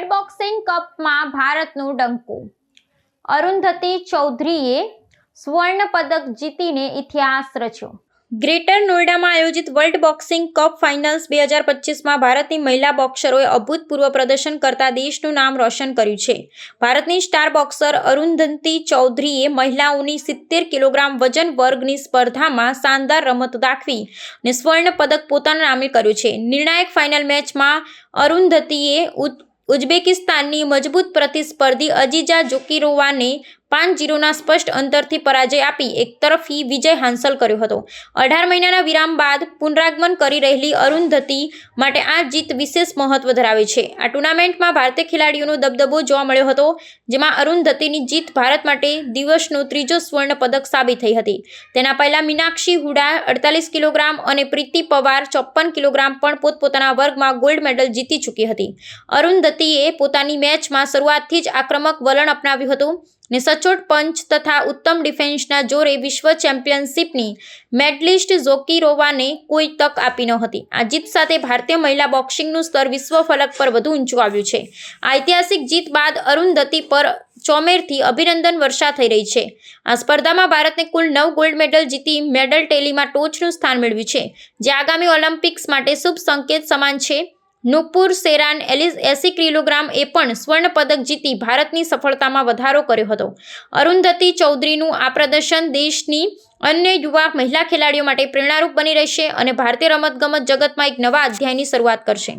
World boxing કપમાં ભારતનું ડંકો. અરુંધતી ચૌધરીએ સ્વર્ણ પદક જીતીને ઇતિહાસ રચ્યો. ગ્રેટર નોઈડામાં આયોજિત વર્લ્ડ બોક્સિંગ કપ ફાઇનલ્સ બે હજાર પચીસમાં ભારતની મહિલા બોક્સરોએ અભૂતપૂર્વ પ્રદર્શન કરતા દેશનું નામ રોશન કર્યું છે. ભારતની સ્ટાર બોક્સર અરુંધતી ચૌધરીએ મહિલાઓની સિત્તેર કિલોગ્રામ વજન વર્ગની સ્પર્ધામાં શાનદાર રમત દાખવી અને સ્વર્ણ પદક પોતાના નામે કર્યું છે. નિર્ણાયક ફાઇનલ મેચમાં અરુંધતીએ ઉઝબેકિસ્તાનની મજબૂત પ્રતિસ્પર્ધી અજીજા જોકીરોવાને પાંચ જીરોના સ્પષ્ટ અંતરથી પરાજય આપી એક તરફી વિજય હાંસલ કર્યો હતો. અઢાર મહિનાના વિરામ બાદ પુનરાગમન કરી રહેલી અરુંધતી માટે આ જીત વિશેષ મહત્વ ધરાવે છે. આ ટુર્નામેન્ટમાં ભારતીય ખેલાડીઓનો દબદબો જોવા મળ્યો હતો, જેમાં અરુંધતીની જીત ભારત માટે દિવસનો ત્રીજો સ્વર્ણ પદક સાબિત થઈ હતી. તેના પહેલાં મીનાક્ષી હુડા અડતાલીસ કિલોગ્રામ અને પ્રીતિ પવાર ચોપ્પન કિલોગ્રામ પણ પોતપોતાના વર્ગમાં ગોલ્ડ મેડલ જીતી ચૂકી હતી. અરુંધતીએ પોતાની મેચમાં શરૂઆતથી જ આક્રમક વલણ અપનાવ્યું હતું ને સચોટ પંચ તથા ઉત્તમ ડિફેન્સના જોરે વિશ્વ ચેમ્પિયનશિપની મેડલિસ્ટ ઝોકીરોવાને કોઈ તક આપી ન હતી. આ જીત સાથે ભારતીય મહિલા બોક્સિંગનું સ્તર વિશ્વ ફલક પર વધુ ઊંચું આવ્યું છે. ઐતિહાસિક જીત બાદ અરુંધતી પર ચોમેરથી અભિનંદન વર્ષા થઈ રહી છે. આ સ્પર્ધામાં ભારતને કુલ નવ ગોલ્ડ મેડલ જીતી મેડલ ટેલીમાં ટોચનું સ્થાન મેળવ્યું છે. જે આગામી ઓલિમ્પિક્સ માટે શુભ સંકેત સમાન છે. નુપુર સેરાન એલિસ એસી કિલોગ્રામ એ પણ સ્વર્ણ પદક જીતી ભારતની સફળતામાં વધારો કર્યો હતો. અરુંધતી ચૌધરીનું આ પ્રદર્શન દેશની અન્ય યુવા મહિલા ખેલાડીઓ માટે પ્રેરણારૂપ બની રહેશે અને ભારતીય રમતગમત જગતમાં એક નવા અધ્યાયની શરૂઆત કરશે.